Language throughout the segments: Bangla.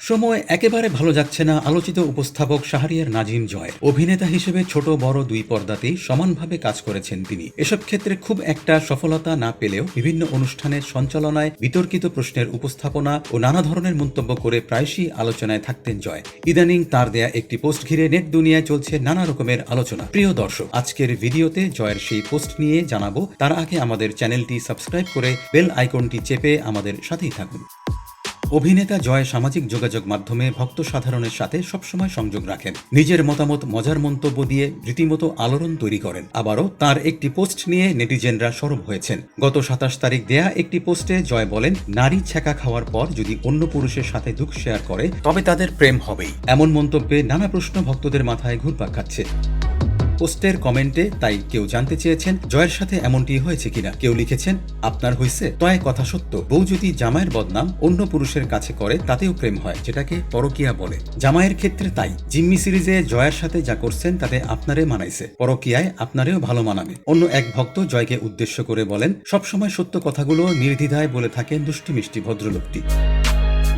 সময় একেবারে ভালো যাচ্ছে না, আলোচিত উপস্থাপক শাহরিয়ার নাজিম জয়। অভিনেতা হিসেবে ছোট, বড় দুই পর্দাতেই সমানভাবে কাজ করেছেন তিনি। এসব ক্ষেত্রে খুব একটা সফলতা না পেলেও বিভিন্ন অনুষ্ঠানের সঞ্চালনায় বিতর্কিত প্রশ্নের উপস্থাপনা ও নানা ধরনের মন্তব্য করে প্রায়শই আলোচনায় থাকতেন জয়। ইদানিং তার দেয়া একটি পোস্ট ঘিরে নেট দুনিয়ায় চলছে নানা রকমের আলোচনা। প্রিয় দর্শক, আজকের ভিডিওতে জয়ের সেই পোস্ট নিয়ে জানাব, তার আগে আমাদের চ্যানেলটি সাবস্ক্রাইব করে বেল আইকনটি চেপে আমাদের সাথেই থাকুন। অভিনেতা জয় সামাজিক যোগাযোগ মাধ্যমে ভক্ত সাধারণের সাথে সবসময় সংযোগ রাখেন। নিজের মতামত, মজার মন্তব্য দিয়ে রীতিমতো আলোড়ন তৈরি করেন। আবারও তার একটি পোস্ট নিয়ে নেটিজেনরা সরব হয়েছেন। গত সাতাশ তারিখ দেয়া একটি পোস্টে জয় বলেন, নারী ছ্যাঁকা খাওয়ার পর যদি অন্য পুরুষের সাথে দুঃখ শেয়ার করে, তবে তাদের প্রেম হবেই। এমন মন্তব্যে নানা প্রশ্ন ভক্তদের মাথায় ঘুরপাক খাচ্ছে। পোস্টের কমেন্টে তাই কেউ জানতে চেয়েছেন জয়ের সাথে এমনটি হয়েছে কিনা। কেউ লিখেছেন, আপনার হয়েছে তয় কথা সত্য। বউ যদি জামাইয়ের বদনাম অন্য পুরুষের কাছে করে, তাতেও প্রেম হয়, যেটাকে পরকিয়া বলে। জামাইয়ের ক্ষেত্রে তাই। জিম্মি সিরিজে জয়ের সাথে যা করছেন, তাতে আপনারে মানাইছে। পরকিয়ায় আপনারেও ভালো মানাবে। অন্য এক ভক্ত জয়কে উদ্দেশ্য করে বলেন, সবসময় সত্য কথাগুলো নির্দ্বিধায় বলে থাকেন দুষ্টু মিষ্টি ভদ্রলোকটি।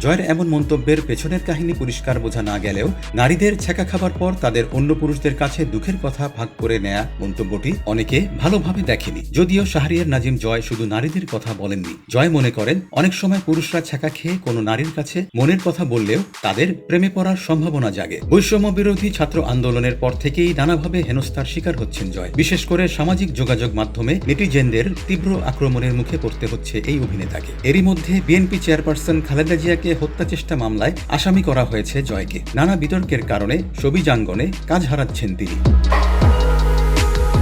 জয়ের এমন মন্তব্যের পেছনের কাহিনী পরিষ্কার বোঝা না গেলেও নারীদের ছেঁকা খাবার পর তাদের অন্য পুরুষদের কাছে দুঃখের কথা ভাগ করে নেয়া মন্তব্যটি অনেকে ভালোভাবে দেখেনি। যদিও শাহরিয়ার নাজিম জয় শুধু নারীদের কথা বলেননি। জয় মনে করেন, অনেক সময় পুরুষরা ছেঁকা খেয়ে কোনো নারীর কাছে মনের কথা বললেও তাদের প্রেমে পড়ার সম্ভাবনা জাগে। বৈষম্য বিরোধী ছাত্র আন্দোলনের পর থেকেই নানাভাবে হেনস্থার শিকার হচ্ছেন জয়। বিশেষ করে সামাজিক যোগাযোগ মাধ্যমে নেটিজেনদের তীব্র আক্রমণের মুখে পড়তে হচ্ছে এই অভিনেতাকে। এরই মধ্যে বিএনপি চেয়ারপারসন খালেদা জিয়াকে হত্যা চেষ্টা মামলায় আসামি করা হয়েছে জয়কে। নানা বিতর্কের কারণে সবিজাঙ্গনে কাজ হারাচ্ছেন তিনি।